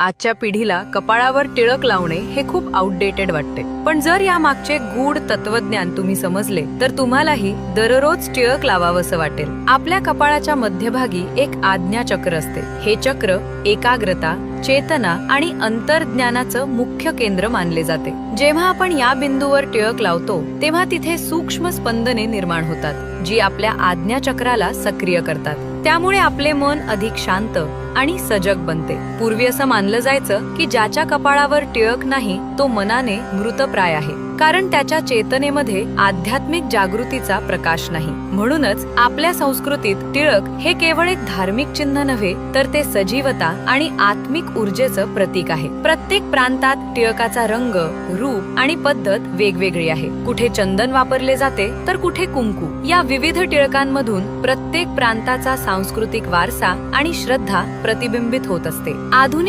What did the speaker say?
आजच्या पिढीला कपाळावर टिळक लावणे हे खूप आउटडेटेड वाटते. पण जर या मागचे गूढ तत्वज्ञान तुम्ही समजले तर तुम्हालाही दररोज टिळक लावावंसं वाटेल. आपल्या कपाळाच्या मध्यभागी एक आज्ञा चक्र असते. हे चक्र एकाग्रता चेतना आणि अंतर्ज्ञानाचं मुख्य केंद्र मानले जाते. जेव्हा आपण या बिंदूवर टिळक लावतो तेव्हा तिथे सूक्ष्म स्पंदने निर्माण होतात जी आपल्या आज्ञाचक्राला सक्रिय करतात. त्यामुळे आपले मन अधिक शांत आणि सजग बनते. पूर्वी असं मानलं जायचं की ज्याच्या कपाळावर टिळक नाही तो मनाने मृतप्राय आहे. कारण त्याच्या चेतनेमध्ये आध्यात्मिक जागृतीचा प्रकाश नाही. म्हणूनच आपल्या संस्कृतीत टिळक हे केवळ एक धार्मिक चिन्ह नव्हे तर ते सजीवता आणि आत्मिक ऊर्जेचं प्रतीक आहे. प्रत्येक प्रांतात टिळकाचा रंग रूप आणि पद्धत वेगवेगळी आहे. कुठे चंदन वापरले जाते तर कुठे कुंकू. या विविध टिळकांमधून प्रत्येक प्रांताचा सांस्कृतिक वारसा आणि श्रद्धा प्रतिबिंबित होत असते. आधुनिक